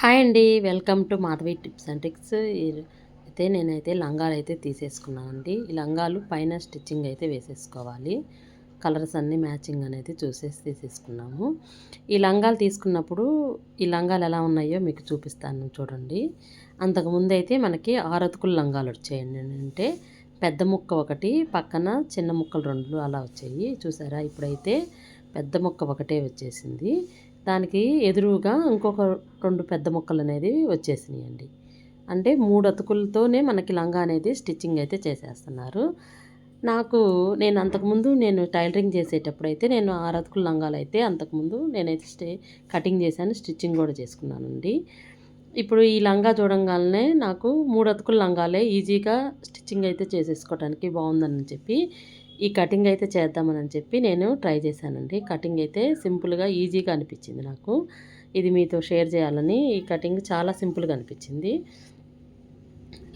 Hi అండి. Welcome to Madhavi tips and tricks. అయితే నేనైతే లంగాలు అయితే తీసేసుకున్నానండి. ఈ లంగాలు పైన స్టిచ్చింగ్ అయితే వేసేసుకోవాలి. కలర్స్ అన్నీ మ్యాచింగ్ అనేది చూసేసి తీసేసుకున్నాము. ఈ లంగాలు తీసుకున్నప్పుడు ఈ లంగాలు ఎలా ఉన్నాయో మీకు చూపిస్తాను చూడండి. అంతకుముందు అయితే మనకి ఆరతుకుల లంగాలు వచ్చాయండి. అంటే పెద్ద ముక్క ఒకటి పక్కన చిన్న ముక్కలు రెండు అలా వచ్చాయి. చూసారా? ఇప్పుడైతే పెద్ద ముక్క ఒకటే వచ్చేసింది. దానికి ఎదురుగా ఇంకొక రెండు పెద్ద ముక్కలు అనేది వచ్చేసినాయండి. అంటే మూడు అతుకులతోనే మనకి లంగా అనేది స్టిచ్చింగ్ అయితే చేసేస్తున్నారు. నాకు నేను అంతకుముందు నేను టైలరింగ్ చేసేటప్పుడు అయితే నేను ఆరు అతుకుల లంగాలు అయితే అంతకుముందు నేనైతే స్టే కటింగ్ చేశాను స్టిచ్చింగ్ కూడా చేసుకున్నానండి. ఇప్పుడు ఈ లంగా చూడంగానే నాకు మూడు అతుకుల లంగాలే ఈజీగా స్టిచ్చింగ్ అయితే చేసేసుకోవడానికి బాగుందని చెప్పి ఈ కటింగ్ అయితే చేద్దామని చెప్పి నేను ట్రై చేశానండి. కటింగ్ అయితే సింపుల్గా ఈజీగా అనిపించింది నాకు. ఇది మీతో షేర్ చేయాలని ఈ కటింగ్ చాలా సింపుల్గా అనిపించింది.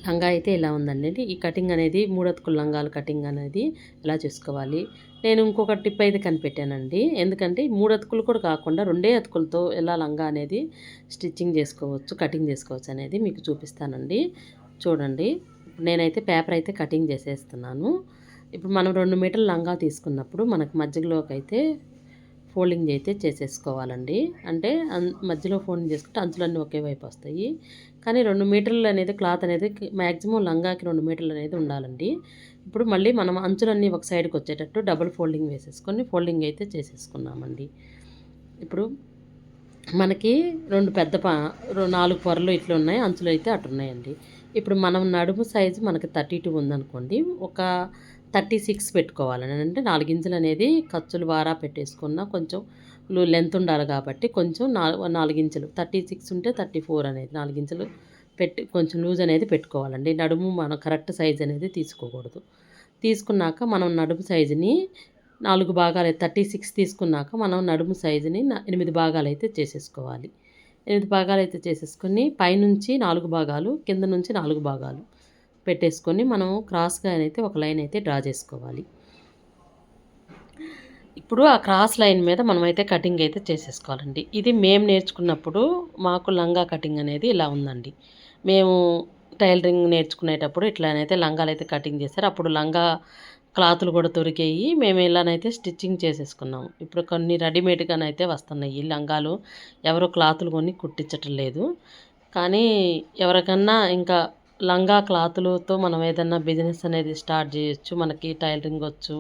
లంగా అయితే ఇలా ఉందండి ఈ కటింగ్ అనేది మూడతుకుల లంగాల కటింగ్ అనేది ఎలా చేసుకోవాలి. నేను ఇంకొక టిప్ అయితే కనిపెట్టానండి. ఎందుకంటే మూడు అతుకులు కూడా కాకుండా రెండే అతుకులతో ఎలా లంగా అనేది స్టిచ్చింగ్ చేసుకోవచ్చు కటింగ్ చేసుకోవచ్చు అనేది మీకు చూపిస్తానండి. చూడండి నేనైతే పేపర్ అయితే కటింగ్ చేసేస్తున్నాను. ఇప్పుడు మనం రెండు మీటర్ల లంగా తీసుకున్నప్పుడు మనకు మధ్యలోకి అయితే ఫోల్డింగ్ అయితే చేసేసుకోవాలండి. అంటే మధ్యలో ఫోల్డింగ్ చేసుకుంటే అంచులన్నీ ఒకే వైపు వస్తాయి. కానీ రెండు మీటర్లు అనేది క్లాత్ అనేది మ్యాక్సిమం లంగాకి రెండు మీటర్లు అనేది ఉండాలండి. ఇప్పుడు మళ్ళీ మనం అంచులన్నీ ఒక సైడ్కి వచ్చేటట్టు డబుల్ ఫోల్డింగ్ వేసేసుకొని ఫోల్డింగ్ అయితే చేసేసుకున్నామండి. ఇప్పుడు మనకి రెండు పెద్ద పా నాలుగు పొరలు ఇట్లా ఉన్నాయి అంచులు అయితే అటు ఉన్నాయండి ఇప్పుడు మనం నడుము సైజు మనకి థర్టీ టూ ఉందనుకోండి ఒక థర్టీ సిక్స్ పెట్టుకోవాలని. అంటే నాలుగింజలు అనేది ఖర్చులు వారా పెట్టేసుకున్న కొంచెం లెంత్ ఉండాలి కాబట్టి కొంచెం నాలుగు నాలుగు థర్టీ సిక్స్ ఉంటే థర్టీ ఫోర్ అనేది నాలుగు పెట్టి కొంచెం లూజ్ అనేది పెట్టుకోవాలండి. నడుము మనం కరెక్ట్ సైజ్ అనేది తీసుకోకూడదు. తీసుకున్నాక మనం నడుము సైజుని నాలుగు భాగాలు థర్టీ సిక్స్ తీసుకున్నాక మనం నడుము సైజుని ఎనిమిది భాగాలు అయితే చేసేసుకోవాలి. ఎనిమిది భాగాలు అయితే చేసేసుకొని పైనుంచి నాలుగు భాగాలు కింద నుంచి నాలుగు భాగాలు పెట్టేసుకొని మనం క్రాస్గా అయితే ఒక లైన్ అయితే డ్రా చేసుకోవాలి. ఇప్పుడు ఆ క్రాస్ లైన్ మీద మనమైతే కటింగ్ అయితే చేసేసుకోవాలండి. ఇది మేము నేర్చుకున్నప్పుడు మాకు లంగా కటింగ్ అనేది ఇలా ఉందండి. మేము టైలరింగ్ నేర్చుకునేటప్పుడు ఇట్లానైతే లంగాలు అయితే కటింగ్ చేస్తారు అప్పుడు లంగా క్లాతులు కూడా దొరికాయి. మేము ఇలానైతే స్టిచ్చింగ్ చేసేసుకున్నాము. ఇప్పుడు కొన్ని రెడీమేడ్గానైతే వస్తున్నాయి. లంగాలు ఎవరు క్లాతులు కొని కుట్టించటం లేదు. కానీ ఎవరికన్నా ఇంకా లంగా క్లాతులతో మనం ఏదన్నా బిజినెస్ అనేది స్టార్ట్ చేయొచ్చు మనకి టైలరింగ్ వచ్చు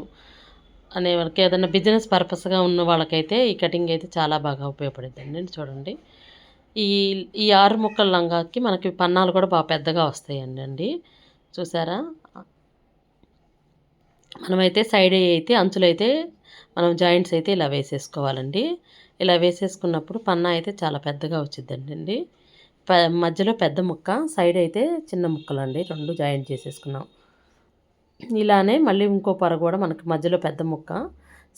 అనే వాళ్ళకి ఏదైనా బిజినెస్ పర్పస్గా ఉన్న వాళ్ళకైతే ఈ కటింగ్ అయితే చాలా బాగా ఉపయోగపడుతుందండి చూడండి. ఈ ఈ ఆరు ముక్కల లంగాకి మనకి పన్నాలు కూడా బాగా పెద్దగా వస్తాయండి అండి. చూసారా? మనమైతే సైడ్ అయితే అంచులైతే మనం జాయింట్స్ అయితే ఇలా వేసేసుకోవాలండి. ఇలా వేసేసుకున్నప్పుడు పన్నా అయితే చాలా పెద్దగా వచ్చిందండి మధ్యలో పెద్ద ముక్క సైడ్ అయితే చిన్న ముక్కలు అండి రెండు జాయింట్ చేసేసుకున్నాం. ఇలానే మళ్ళీ ఇంకో పొర కూడా మనకి మధ్యలో పెద్ద ముక్క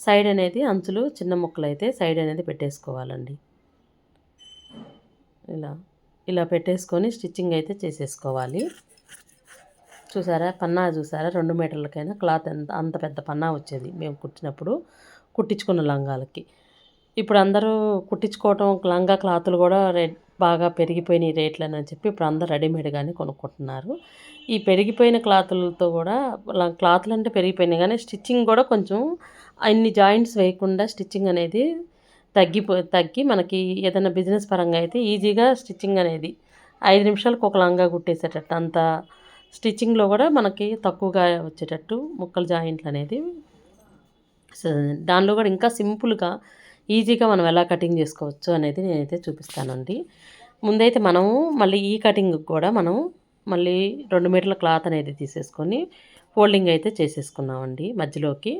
సైడ్ అనేది అంచులు చిన్న ముక్కలు అయితే సైడ్ అనేది పెట్టేసుకోవాలండి. ఇలా ఇలా పెట్టేసుకొని స్టిచ్చింగ్ అయితే చేసేసుకోవాలి. చూసారా? పన్నా చూసారా? రెండు మీటర్లకైనా క్లాత్ ఎంత అంత పెద్ద పన్నా వచ్చేది. మేము కుట్టినప్పుడు కుట్టించుకున్న లంగాలకి. ఇప్పుడు అందరూ కుట్టించుకోవటం లంగా క్లాతులు కూడా రెడ్ బాగా పెరిగిపోయినాయి రేట్లు అని చెప్పి ఇప్పుడు అందరూ రెడీమేడ్గానే కొనుక్కుంటున్నారు. ఈ పెరిగిపోయిన క్లాతులతో కూడా క్లాతులు అంటే పెరిగిపోయినాయి కానీ స్టిచ్చింగ్ కూడా కొంచెం అన్ని జాయింట్స్ వేయకుండా స్టిచ్చింగ్ అనేది తగ్గిపో తగ్గి మనకి ఏదైనా బిజినెస్ పరంగా అయితే ఈజీగా స్టిచ్చింగ్ అనేది ఐదు నిమిషాలకు ఒక లంగా కుట్టేసేటట్టు అంత స్టిచ్చింగ్లో కూడా మనకి తక్కువగా వచ్చేటట్టు ముక్కలు జాయింట్లు అనేది దానిలో కూడా ఇంకా సింపుల్గా ఈజీగా మనం ఎలా కటింగ్ చేసుకోవచ్చు అనేది నేనైతే చూపిస్తానండి. ముందైతే మనము మళ్ళీ ఈ కటింగ్ కూడా మనం మళ్ళీ రెండు మీటర్ల క్లాత్ అనేది తీసేసుకొని ఫోల్డింగ్ అయితే చేసేసుకున్నామండి మధ్యలోకి.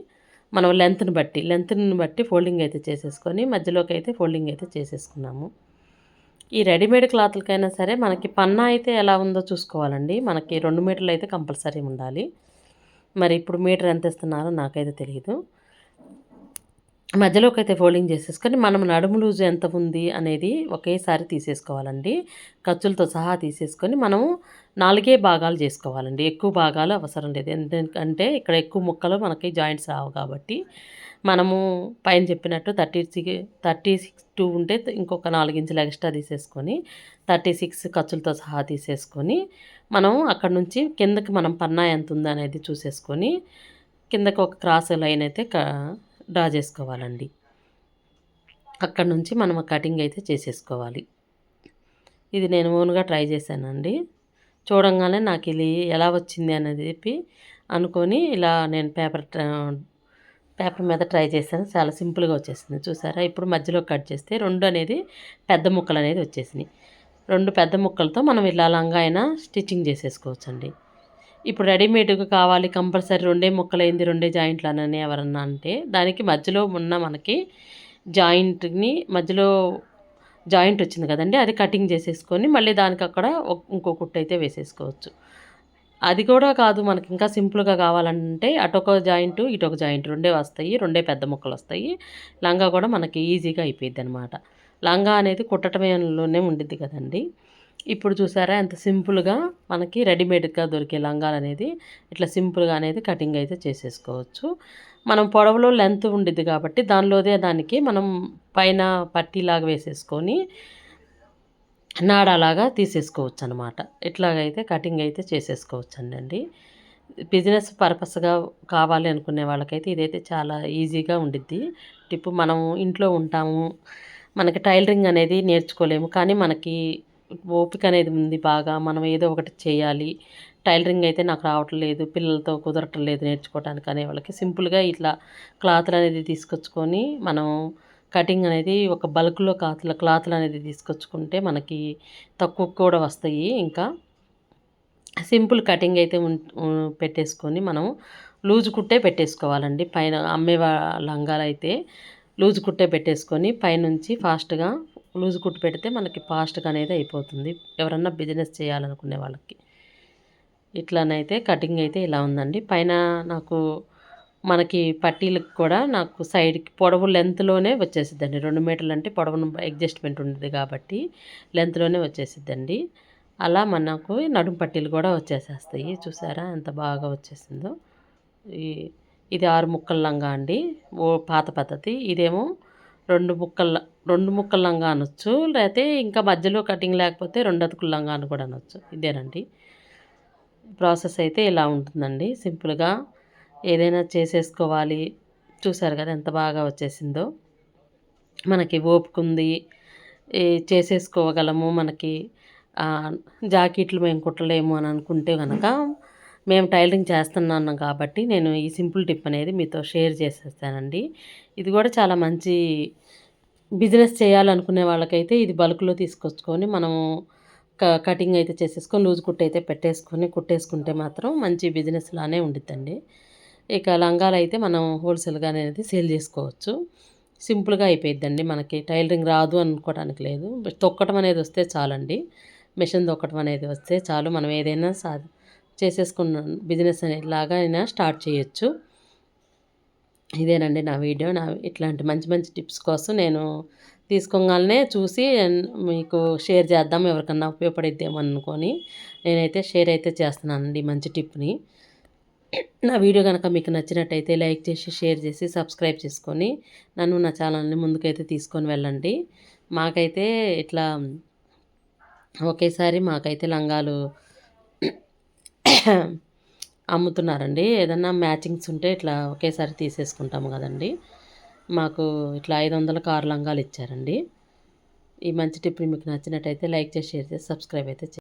మనం లెంత్ని బట్టి లెంత్ని బట్టి ఫోల్డింగ్ అయితే చేసేసుకొని మధ్యలోకి అయితే ఫోల్డింగ్ అయితే చేసేసుకున్నాము. ఈ రెడీమేడ్ క్లాత్లకైనా సరే మనకి పన్నా అయితే ఎలా ఉందో చూసుకోవాలండి. మనకి రెండు మీటర్లు అయితే కంపల్సరీ ఉండాలి. మరి ఇప్పుడు మీటర్ ఎంత ఇస్తున్నారో నాకైతే తెలియదు మధ్యలోకి అయితే ఫోల్డింగ్ చేసేసుకొని మనం నడుము లూజ్ ఎంత ఉంది అనేది ఒకేసారి తీసేసుకోవాలండి. ఖర్చులతో సహా తీసేసుకొని మనము నాలుగే భాగాలు చేసుకోవాలండి. ఎక్కువ భాగాలు అవసరం లేదు. ఎందుకంటే ఇక్కడ ఎక్కువ ముక్కలు మనకి జాయింట్స్ రావు కాబట్టి మనము పైన చెప్పినట్టు thirty six thirty six two ఉంటే ఇంకొక నాలుగు ఇంచులు ఎక్స్ట్రా తీసేసుకొని థర్టీ సిక్స్ ఖర్చులతో సహా తీసేసుకొని మనం అక్కడ నుంచి కిందకి మనం పన్నా ఎంత ఉందో అనేది చూసేసుకొని కిందకి ఒక క్రాస్ లైన్ అయితే డ్రా చేసుకోవాలండి. అక్కడ నుంచి మనం కటింగ్ అయితే చేసేసుకోవాలి. ఇది నేను ఓన్గా ట్రై చేశానండి. చూడంగానే నాకు ఇది ఎలా వచ్చింది అనేది చెప్పి అనుకొని ఇలా నేను పేపర్ పేపర్ మీద ట్రై చేశాను. చాలా సింపుల్గా వచ్చేసింది. చూసారా? ఇప్పుడు మధ్యలో కట్ చేస్తే రెండు అనేది పెద్ద ముక్కలు అనేది వచ్చేసినాయి. రెండు పెద్ద ముక్కలతో మనం ఇలా లంగా అయినా స్టిచ్చింగ్ చేసేసుకోవచ్చండి. ఇప్పుడు రెడీమేడ్గా కావాలి కంపల్సరీ రెండే ముక్కలైంది రెండే జాయింట్లు అని ఎవరన్నా అంటే దానికి మధ్యలో ఉన్న మనకి జాయింట్ని మధ్యలో జాయింట్ వచ్చింది కదండి అది కటింగ్ చేసేసుకొని మళ్ళీ దానికి అక్కడ ఇంకో కుట్టు అయితే వేసేసుకోవచ్చు. అది కూడా కాదు మనకి ఇంకా సింపుల్గా కావాలంటే అటొక జాయింట్ ఇటొక జాయింట్ రెండే వస్తాయి రెండే పెద్ద ముక్కలు వస్తాయి లంగా కూడా మనకి ఈజీగా అయిపోయింది అనమాట లంగా అనేది కుట్టటమేలోనే ఉండిద్ది కదండి. ఇప్పుడు చూసారా ఎంత సింపుల్గా మనకి రెడీమేడ్గా దొరికే లంగాలు అనేది. ఇట్లా సింపుల్గా అనేది కటింగ్ అయితే చేసేసుకోవచ్చు. మనం పొడవులో లెంత్ ఉండిద్ది కాబట్టి దానిలోదే దానికి మనం పైన పట్టీలాగా వేసేసుకొని నాడాలాగా తీసేసుకోవచ్చు అనమాట ఇట్లాగైతే కటింగ్ అయితే చేసేసుకోవచ్చు అండి బిజినెస్ పర్పస్గా కావాలి అనుకునే వాళ్ళకైతే ఇదైతే చాలా ఈజీగా ఉండిద్ది. టిప్పు మనం ఇంట్లో ఉంటాము మనకి టైలరింగ్ అనేది నేర్చుకోలేము కానీ మనకి ఓపిక అనేది ఉంది బాగా. మనం ఏదో ఒకటి చేయాలి. టైలరింగ్ అయితే నాకు రావట్లేదు. పిల్లలతో కుదరటం లేదు నేర్చుకోవడానికి అనే వాళ్ళకి. సింపుల్గా ఇట్లా క్లాత్లు అనేది తీసుకొచ్చుకొని మనం కటింగ్ అనేది ఒక బల్క్లో క్లాత్ల క్లాత్లు అనేది తీసుకొచ్చుకుంటే మనకి తక్కువ కూడా వస్తాయి. ఇంకా సింపుల్ కటింగ్ అయితే పెట్టేసుకొని మనం లూజ్ కుట్టే పెట్టేసుకోవాలండి. పైన అమ్మే లంగాలు అయితే లూజ్ కుట్టే పెట్టేసుకొని పైనుంచి ఫాస్ట్గా లూజ్ కుట్టు పెడితే మనకి ఫాస్ట్గా అనేది అయిపోతుంది. ఎవరన్నా బిజినెస్ చేయాలనుకునే వాళ్ళకి. ఇట్లానైతే కటింగ్ అయితే ఇలా ఉందండి. పైన నాకు మనకి పట్టీలకు కూడా నాకు సైడ్కి పొడవు లెంత్లోనే వచ్చేసిద్దండి. రెండు మీటర్లు అంటే పొడవును అడ్జస్ట్మెంట్ ఉండేది కాబట్టి లెంత్లోనే వచ్చేసిద్దండి. అలా మనకు నడుము పట్టీలు కూడా వచ్చేసేస్తాయి. చూసారా ఎంత బాగా వచ్చేసిందో. ఈ ఇది ఆరు ముక్కల లంగా అండి. ఓ పాత పద్ధతి. ఇదేమో రెండు ముక్కల రెండు ముక్కల లంగా అనొచ్చు లేకపోతే ఇంకా మధ్యలో కటింగ్ లేకపోతే రెండు అతుకుల లంగా అని కూడా అనొచ్చు. ఇదేనండి. ప్రాసెస్ అయితే ఇలా ఉంటుందండి. సింపుల్గా ఏదైనా చేసేసుకోవాలి. చూసారు కదా ఎంత బాగా వచ్చేసిందో. మనకి ఓపుకుంది. చేసేసుకోగలము మనకి. జాకెట్లు మేము కుట్టలేము అని అనుకుంటే కనుక మేము టైలరింగ్ చేస్తున్నాను కాబట్టి నేను ఈ సింపుల్ టిప్ అనేది మీతో షేర్ చేసేస్తానండి. ఇది కూడా చాలా మంచి బిజినెస్ చేయాలనుకునే వాళ్ళకైతే ఇది బల్క్లో తీసుకొచ్చుకొని మనము కటింగ్ అయితే చేసేసుకొని లూజ్ కుట్టు అయితే పెట్టేసుకొని కుట్టేసుకుంటే మాత్రం మంచి బిజినెస్ లానే ఉండిద్దండి. ఇక లంగాలు అయితే మనం హోల్సేల్గా అనేది సేల్ చేసుకోవచ్చు. సింపుల్గా అయిపోయిద్దండి మనకి. టైలరింగ్ రాదు అనుకోవడానికి లేదు. తొక్కటం అనేది వస్తే చాలండి. మిషన్ తొక్కటం అనేది వస్తే చాలు. మనం ఏదైనా సా చేసేసుకున్న బిజినెస్ అనేది లాగా అయినా స్టార్ట్ చేయొచ్చు. ఇదేనండి నా వీడియో. నా ఇట్లాంటి మంచి మంచి టిప్స్ కోసం నేను తీసుకోగానే చూసి మీకు షేర్ చేద్దాం ఎవరికన్నా ఉపయోగపడిద్దేమో అనుకొని. నేనైతే షేర్ అయితే చేస్తున్నానండి మంచి టిప్ని. నా వీడియో కనుక మీకు నచ్చినట్టయితే లైక్ చేసి షేర్ చేసి సబ్స్క్రైబ్ చేసుకొని నన్ను నా ఛానల్ని ముందుకైతే తీసుకొని వెళ్ళండి. మాకైతే ఇట్లా ఒకేసారి మాకైతే లంగాలు అమ్ముతున్నారండి. ఏదన్నా మ్యాచింగ్స్ ఉంటే ఇట్లా ఒకేసారి తీసేసుకుంటాము కదండి. మాకు ఇట్లా ఐదు వందల కారు లంగాలు ఇచ్చారండి. ఈ మంచి టిప్ మీకు నచ్చినట్టయితే లైక్ చేసి షేర్ చేసి సబ్స్క్రైబ్ అయితే